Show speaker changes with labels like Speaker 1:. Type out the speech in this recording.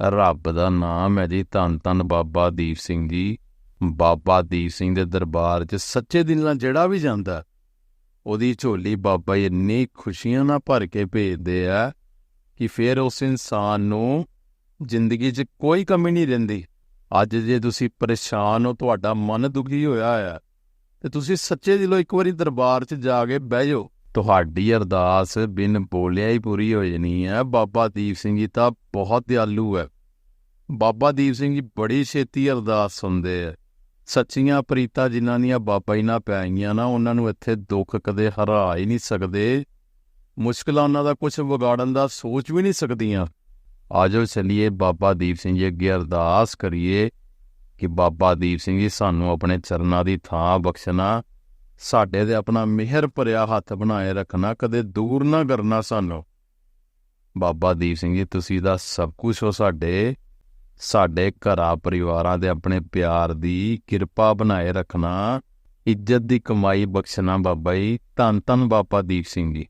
Speaker 1: ਰੱਬ ਦਾ ਨਾਮ ਹੈ ਜੀ, ਧੰਨ ਧੰਨ ਬਾਬਾ ਦੀਪ ਸਿੰਘ ਜੀ। ਬਾਬਾ ਦੀਪ ਸਿੰਘ ਦੇ ਦਰਬਾਰ 'ਚ ਸੱਚੇ ਦਿਲ ਨਾਲ ਜਿਹੜਾ ਵੀ ਜਾਂਦਾ, ਉਹਦੀ ਝੋਲੀ ਬਾਬਾ ਇੰਨੀ ਖੁਸ਼ੀਆਂ ਨਾਲ ਭਰ ਕੇ ਭੇਜਦੇ ਆ ਕਿ ਫਿਰ ਉਸ ਇਨਸਾਨ ਨੂੰ ਜ਼ਿੰਦਗੀ 'ਚ ਕੋਈ ਕਮੀ ਨਹੀਂ ਰਹਿੰਦੀ। ਅੱਜ ਜੇ ਤੁਸੀਂ ਪਰੇਸ਼ਾਨ ਹੋ, ਤੁਹਾਡਾ ਮਨ ਦੁਖੀ ਹੋਇਆ ਹੈ ਤੇ ਤੁਸੀਂ ਸੱਚੇ ਦਿਲੋਂ ਇੱਕ ਵਾਰੀ ਦਰਬਾਰ 'ਚ ਜਾ ਕੇ ਬਹਿ ਜਾਓ। ਤੁਹਾਡੀ ਅਰਦਾਸ ਬਿਨ ਬੋਲਿਆ ਹੀ ਪੂਰੀ ਹੋ ਜਾਣੀ ਹੈ। ਬਾਬਾ ਦੀਪ ਸਿੰਘ ਜੀ ਤਾਂ ਬਹੁਤ ਦਿਆਲੂ ਹੈ। ਬਾਬਾ ਦੀਪ ਸਿੰਘ ਜੀ ਬੜੀ ਛੇਤੀ ਅਰਦਾਸ ਸੁਣਦੇ ਆ ਸੱਚੀਆਂ ਪ੍ਰੀਤਾਂ ਜਿਨ੍ਹਾਂ ਦੀਆਂ ਬਾਬਾ ਜੀ ਨਾਲ ਪੈਗੀਆਂ ਨਾ, ਉਹਨਾਂ ਨੂੰ ਇੱਥੇ ਦੁੱਖ ਕਦੇ ਹਰਾ ਹੀ ਨਹੀਂ ਸਕਦੇ। ਮੁਸ਼ਕਲਾਂ ਉਹਨਾਂ ਦਾ ਕੁਝ ਵਿਗਾੜਨ ਦਾ ਸੋਚ ਵੀ ਨਹੀਂ ਸਕਦੀਆਂ। ਆਜੋ ਚਲਿਏ ਬਾਬਾ ਦੀਪ ਸਿੰਘ ਜੀ ਅੱਗੇ ਅਰਦਾਸ ਕਰੀਏ ਕਿ ਬਾਬਾ ਦੀਪ ਸਿੰਘ ਜੀ ਸਾਨੂੰ ਆਪਣੇ ਚਰਨਾਂ ਦੀ ਥਾਂ ਬਖਸ਼ਣਾ। ਸਾਡੇ ਤੇ ਆਪਣਾ ਮਿਹਰ ਭਰਿਆ ਹੱਥ ਬਣਾਏ ਰੱਖਣਾ ਕਦੇ ਦੂਰ ਨਾ ਕਰਨਾ ਸਾਨੂੰ। ਬਾਬਾ ਦੀਪ ਸਿੰਘ ਜੀ, ਤੁਸੀਂ ਦਾ ਸਭ ਕੁਝ ਹੋ ਸਾਡੇ। ਸਾਡੇ ਘਰਾਂ ਪਰਿਵਾਰਾਂ ਦੇ ਆਪਣੇ ਪਿਆਰ ਦੀ ਕਿਰਪਾ ਬਣਾਏ ਰੱਖਣਾ, ਇੱਜ਼ਤ ਦੀ ਕਮਾਈ ਬਖਸ਼ਣਾ ਬਾਬਾ ਜੀ। ਧੰਨ ਧੰਨ ਬਾਬਾ ਦੀਪ ਸਿੰਘ ਜੀ।